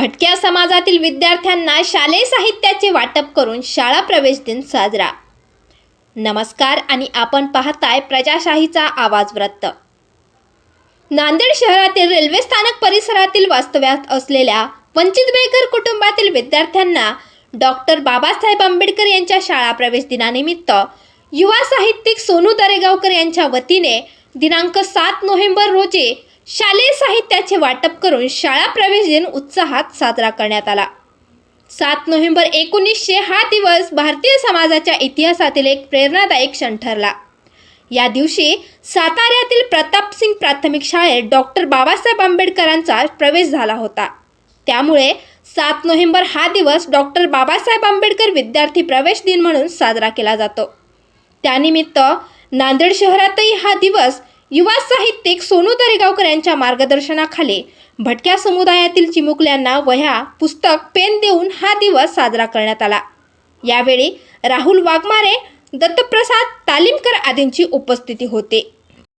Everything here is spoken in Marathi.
भटक्या समाजातील विद्यार्थ्यांना शालेय साहित्याचे वाटप करून शाळा प्रवेश दिन साजरा. नमस्कार आणि आपण पाहताय प्रजाशाहीचा आवाज वृत्त. नांदेड शहरातील रेल्वे स्थानक परिसरातील वास्तव्यात असलेल्या वंचित बेघर कुटुंबातील विद्यार्थ्यांना डॉक्टर बाबासाहेब आंबेडकर यांच्या शाळा प्रवेश दिनानिमित्त युवा साहित्यिक सोनू दरेगावकर यांच्या वतीने दिनांक सात नोव्हेंबर रोजी शालेय साहित्याचे वाटप करून शाळा प्रवेश दिन उत्साहात साजरा करण्यात आला. सात नोव्हेंबर एकोणीसशे हा दिवस भारतीय समाजाच्या इतिहासातील एक प्रेरणादायक क्षण ठरला. या दिवशी साताऱ्यातील प्रतापसिंग प्राथमिक शाळेत डॉक्टर बाबासाहेब आंबेडकरांचा प्रवेश झाला होता. त्यामुळे सात नोव्हेंबर हा दिवस डॉक्टर बाबासाहेब आंबेडकर विद्यार्थी प्रवेश दिन म्हणून साजरा केला जातो. त्यानिमित्त नांदेड शहरातही हा दिवस युवा साहित्यिक सोनू दरेगावकर यांच्या मार्गदर्शनाखाली भटक्या समुदायातील चिमुकल्यांना वह्या पुस्तक पेन देऊन हा दिवस साजरा करण्यात आला. यावेळी राहुल वाघमारे दत्तप्रसाद तालीमकर आदींची उपस्थिती होते.